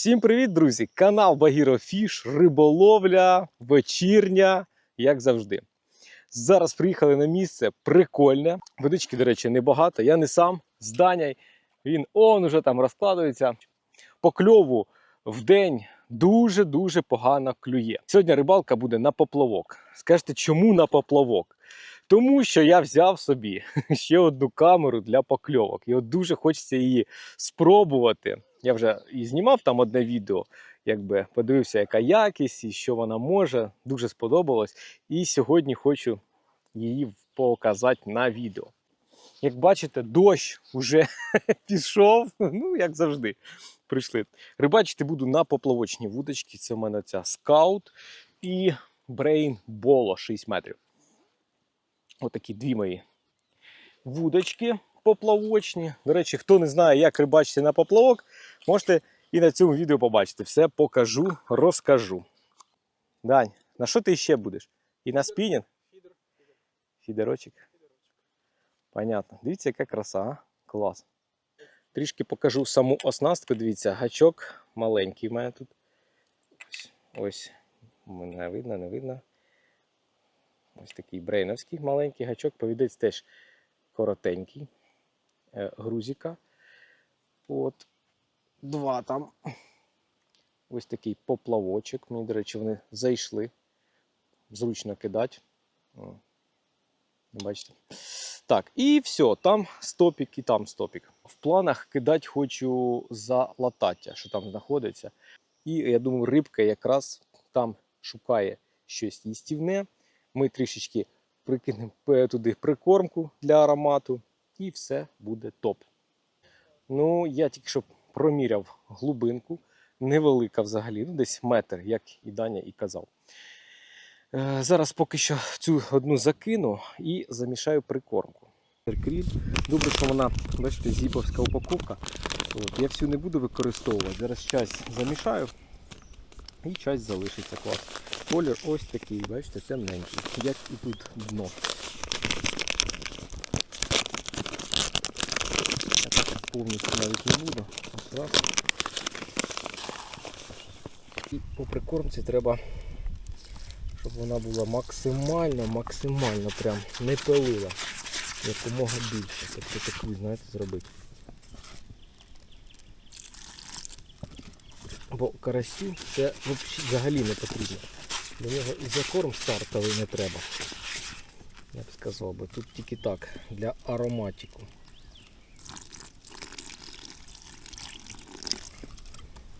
Всім привіт, друзі! Канал Багіро Фіш, риболовля, вечірня, як завжди. Зараз приїхали на місце прикольне. Водички, до речі, небагато. Я не сам з Даняй. Він он уже там розкладується. По кльову в день дуже-дуже погано клює. Сьогодні рибалка буде на поплавок. Скажете, чому на поплавок? Тому що я взяв собі ще одну камеру для покльовок. І от дуже хочеться її спробувати. Я вже і знімав там одне відео, якби подивився, яка якість і що вона може. Дуже сподобалось. І сьогодні хочу її показати на відео. Як бачите, дощ вже пішов, ну як завжди. Прийшли. Рибачити буду на поплавочній вудочці. Це в мене ця скаут і Bolo 6 метрів. Отакі дві мої вудочки поплавочні. До речі, хто не знає, як рибачити на поплавок, можете і на цьому відео побачити. Все покажу, розкажу. Дань, на що ти ще будеш? І на спінінг? Фідерочок. Понятно. Дивіться, яка краса, а? Клас. Трішки покажу саму оснастку. Дивіться, гачок маленький в мене тут. Ось. Ось. Не видно, не видно. Ось такий брейновський маленький гачок. Повідець теж коротенький. Е, грузика. От. Два там. Ось такий поплавочок. Мені, до речі, вони зайшли. Зручно кидати. Бачите? Так, і все, там стопік і там стопік. В планах кидати хочу за латаття, що там знаходиться. І я думаю, рибка якраз там шукає щось їстівне. Ми трішечки прикинемо туди прикормку для аромату, і все буде топ. Ну, я тільки що проміряв глибинку, невелика взагалі, ну десь метр, як і Даня і казав. Е, Зараз поки що цю одну закину і замішаю прикормку. Добре, що вона, бачите, зіповська упаковка. От, я всю не буду використовувати. Зараз часть замішаю і часть залишиться клас. Колір ось такий, бачите, темненький, як і тут дно. Я так повністю навіть не буду. І по прикормці треба, щоб вона була максимально, максимально прям не пилила. Якомога більше. Тобто таку, знаєте, зробити. Бо карасю це взагалі не потрібно. До нього і закорм стартовий не треба. Я б сказав би. Тут тільки так, для ароматику.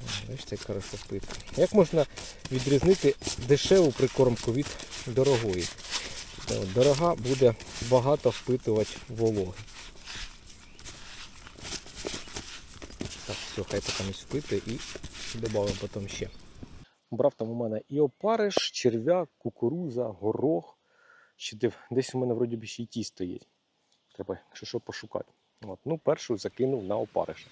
О, Бачите, яка розсипитка. Як можна відрізнити дешеву прикормку від дорогої? Е, Дорога буде багато впитувати вологи. Так, все, хай поки впитує і додамо потім ще. Брав там у мене і опариш, черв'як, кукуруза, горох. Ще десь у мене вроді б ще й тісто є. Треба, якщо що, пошукати. От. Ну, першу закинув на опариш.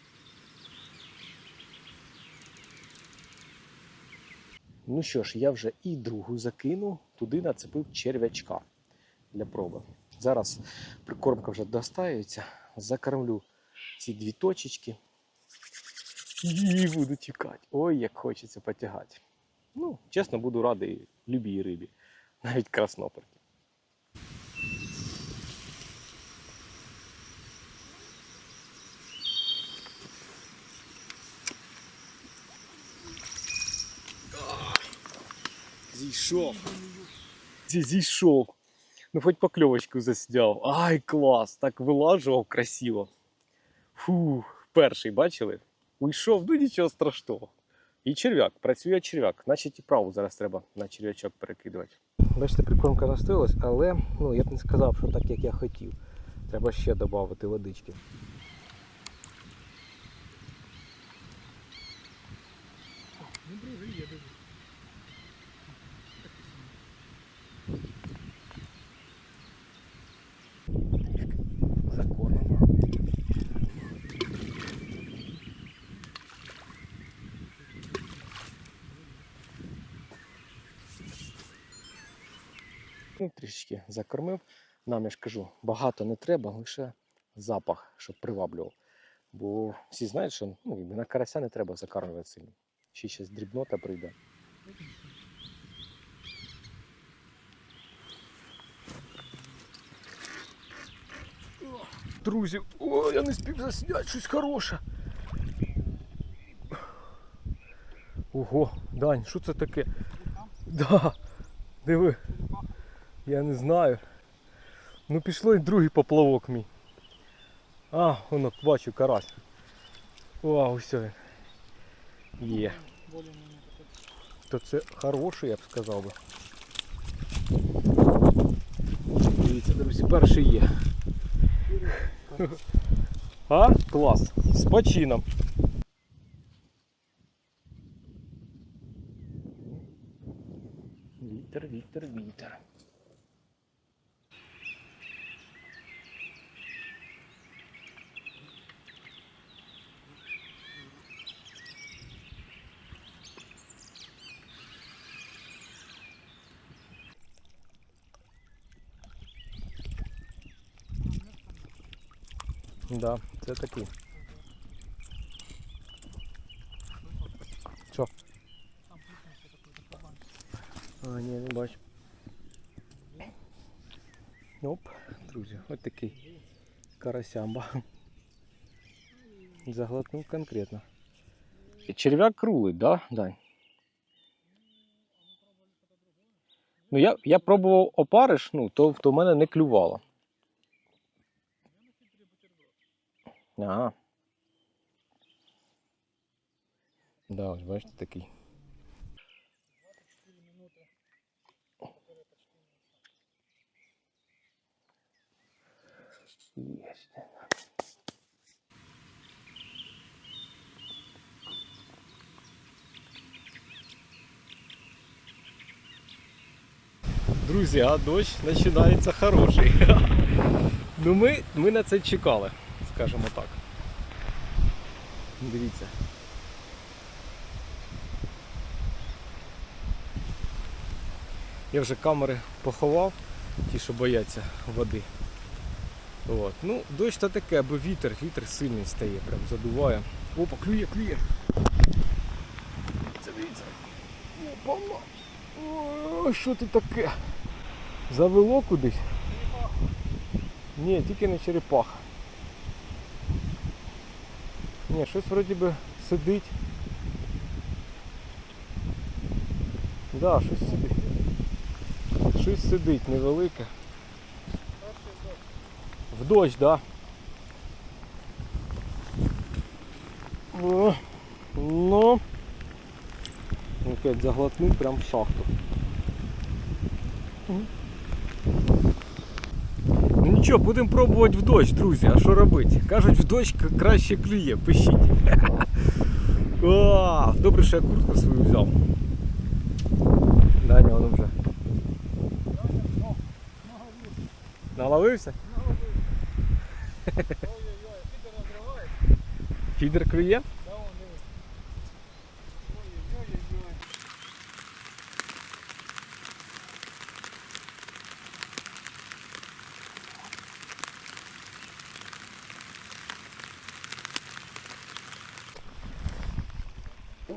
Ну що ж, я вже і другу закинув, туди нацепив черв'ячка для проби. Зараз прикормка вже достається, закормлю ці дві точечки і буду тікати. Ой, як хочеться потягати. Ну, чесно, буду радий любій рибі, навіть красноперки. Зійшов. Зійшов. Ну, хоч покльовочку засняв. Ай, клас! Так вилажував красиво. Фу, перший бачили? Уйшов, ну нічого страшного. І черв'як, працює черв'як, значить і праву зараз треба на черв'ячок перекидувати. Бачите, прикормка настоїлась, але ну, я б не сказав, що так, як я хотів. Треба ще додати водички. Трішечки закормив. Нам я ж кажу, багато не треба, лише запах, щоб приваблював. Бо всі знають, що ну, на карася не треба закармлювати сильно. Чи щось дрібнота прийде. Друзі, о, я не спів засняти щось хороше. Ого, Дань, що це таке? Да, диви. Я не знаю. Ну пішло і другий поплавок мій. А, воно, бачу, карась. Вау, все. Є. То це хороший, я б сказав би. Дивіться, друзі, перший є. А? Клас. З почином. Вітер, вітер, вітер. Да, це такий. Що? А, ні, не бачу. Оп, друзі, ось такий карасямба. Заглотнув конкретно. Черв'як крулить, да, Дань? Ну, я, я пробував опариш, ну, то, то в мене не клювало. Ага. Да, ось бачите такий. Друзі, а дощ починається хороший. Ну ми, ми на це чекали, скажімо так. Дивіться. Я вже камери поховав, ті, що бояться води. От. Ну, дощ то таке, аби вітер, вітер сильний стає, прям задуває. Опа, клює, клює. Це дивіться. Опа, О, що це таке? Завело кудись? Ні, тільки не черепаха. Ні, щось вроді би сидить. Да, щось сидить. Щось сидить невелике. В дощ, да. О, ну. Опять заглотнув прям в шахту. Ну нічого, будемо пробувати в дощ, друзі. А що робити? Кажуть, в дощ к- краще клює, пишіть. О, добре, що я куртку свою взяв. Даня, воно вже. Наловився? Фідер клює?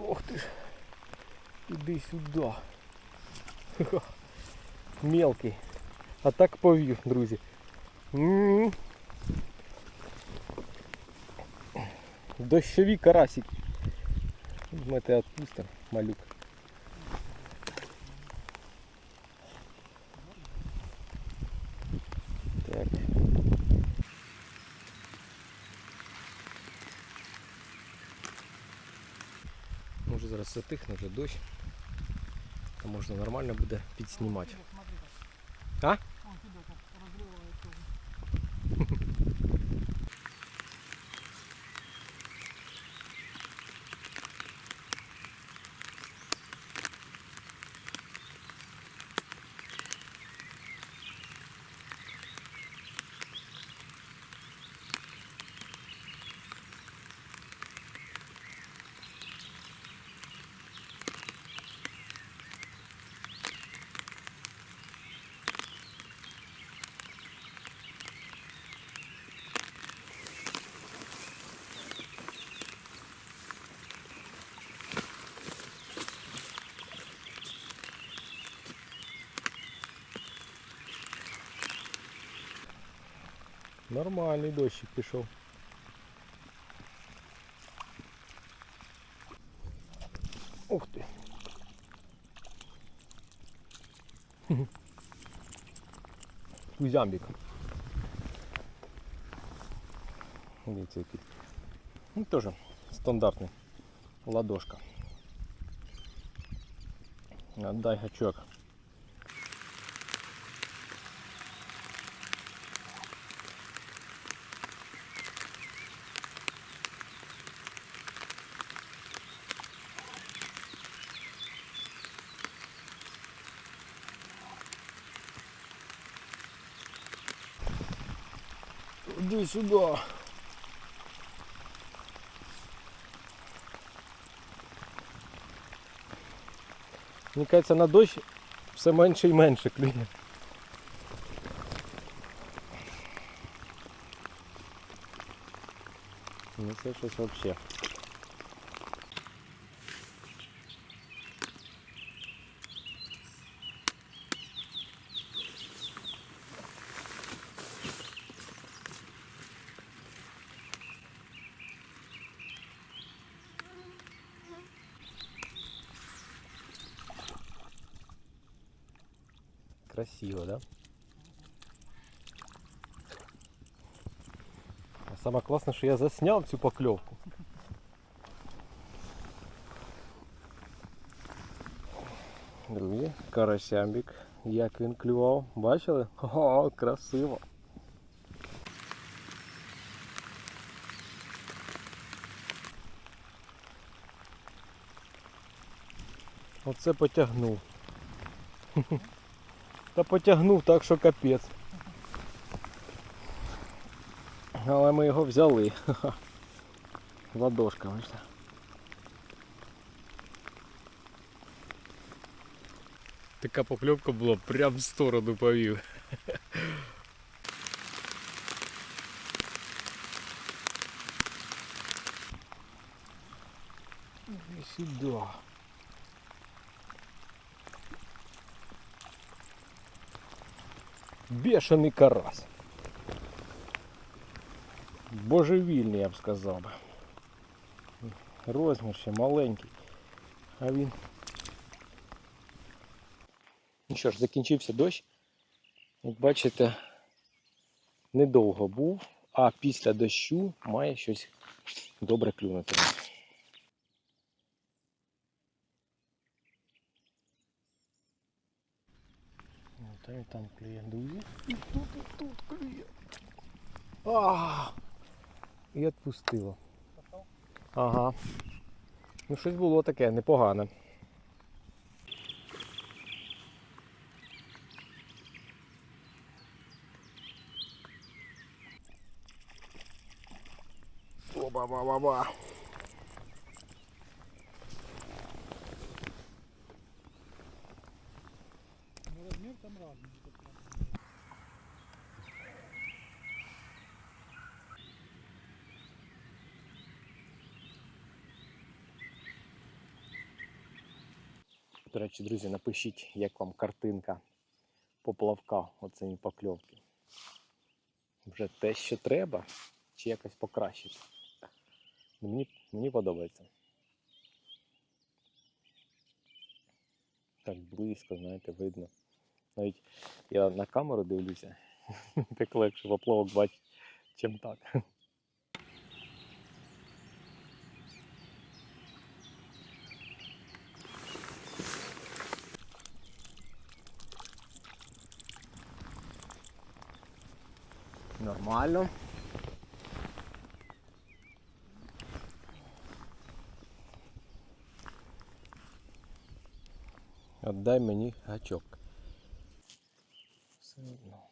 Ох ти ж. Іди сюди. Мелкий. А так повів, друзі. Дощові карасики. Ми тебе відпустимо, малюк. Так. Затихне вже дощ. Можна нормально буде підснімати. А? Нормальний дощик пішов. Ух ти. Кузямбік. Дивіться який. Ну, теж стандартний. Ладошка. Отдай гачок. Иди сюда. Мені кажется, на дощ все менше і менше клює. Ну це щось взагалі. Красиво, да? А саме класне, що я засняв цю покльовку. Друзі, карасямбік, як він клював, бачили? О, красиво. Оце потягнув. Та потягнув так, що капець. Але ми його взяли. Ладошка вийшла. Така покльовка була прям в сторону повів. Іди сюди. Бешений карась. Божевільний, я б сказав. Розмір ще маленький. А він. Ну що ж, закінчився дощ. Як бачите, недовго був, а після дощу має щось добре клюнути. І там клює, друзі. І тут, і тут клює. А, і відпустило. Ага. Ну щось було таке непогане. Оба-ба-ба-ба. Ну, размер там разный. До речі, друзі, напишіть, як вам картинка поплавка оцієї покльовки. Вже те, що треба, чи якось покращити. Мені, мені подобається. Так близько, знаєте, видно. Навіть я на камеру дивлюся, так легше поплавок бачить, чим так. Нормально. Отдай мені гачок. Все одно.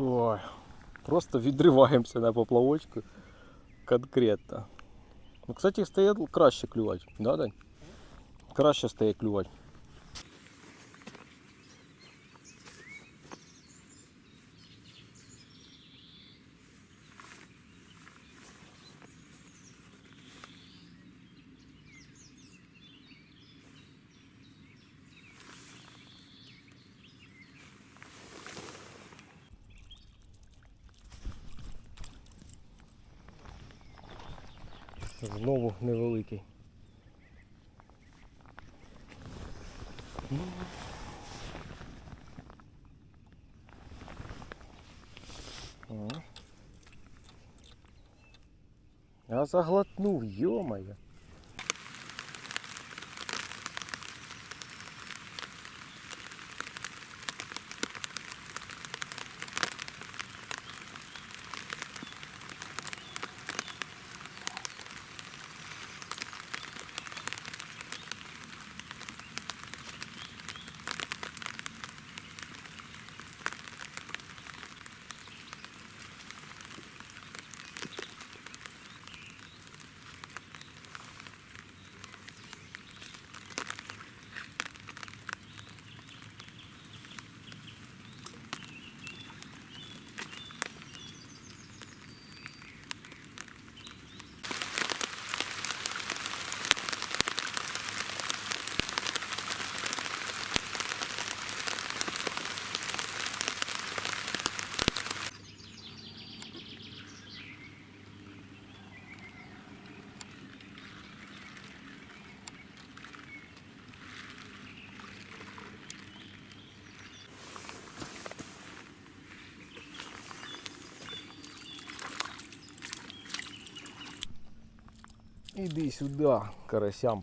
Ой, просто відриваємося на поплавочку. Конкретно. Ну, кстати, стає краще клювати, да, Дань? Краще стає клювати. Я заглотнув, ё-моё. Іди сюди, карасям.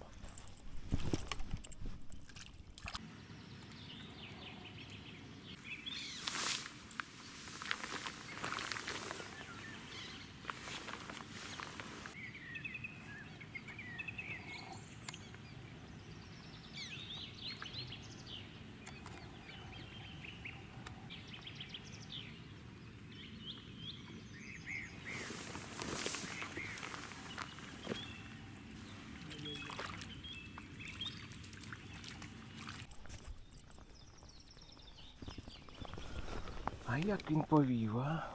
Як він повів, а?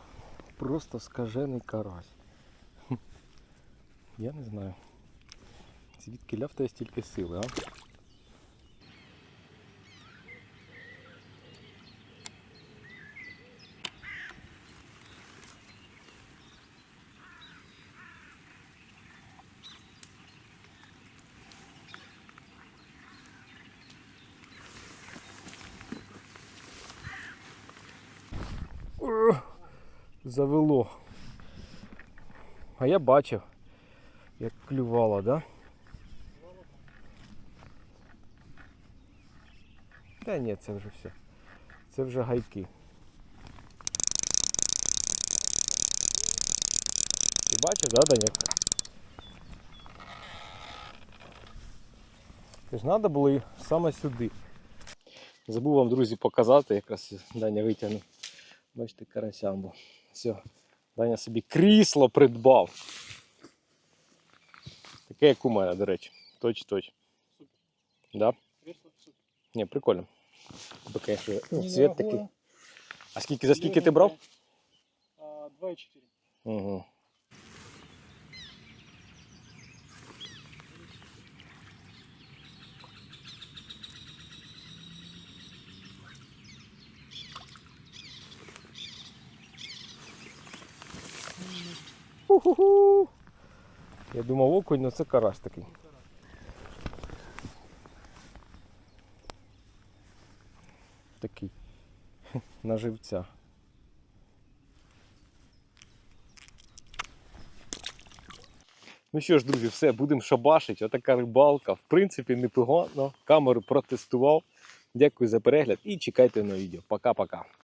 Просто скажений карась. Я не знаю. Звідки ля стільки сили, а? Завело. А я бачив, як клювало, да? Та ні, це вже все. Це вже гайки. Ти бачиш, да, Даняк? Тож треба було саме сюди. Забув вам, друзі, показати, якраз Даня витягнув. Бачите, карасям був. Все. Даня собі крісло придбав. Таке, як у мене, до речі. Точ, точ. Да? Ні, прикольно. Бо, конечно, ну, цвет такий. А скільки, за скільки ти брав? 2,4. Угу. Уху. Я думав окунь, але це карась такий. Такий. На живця. Ну що ж, друзі, все, будемо шабашити. Отака рибалка. В принципі, непогано. Камеру протестував. Дякую за перегляд і чекайте на відео. Пока-пока.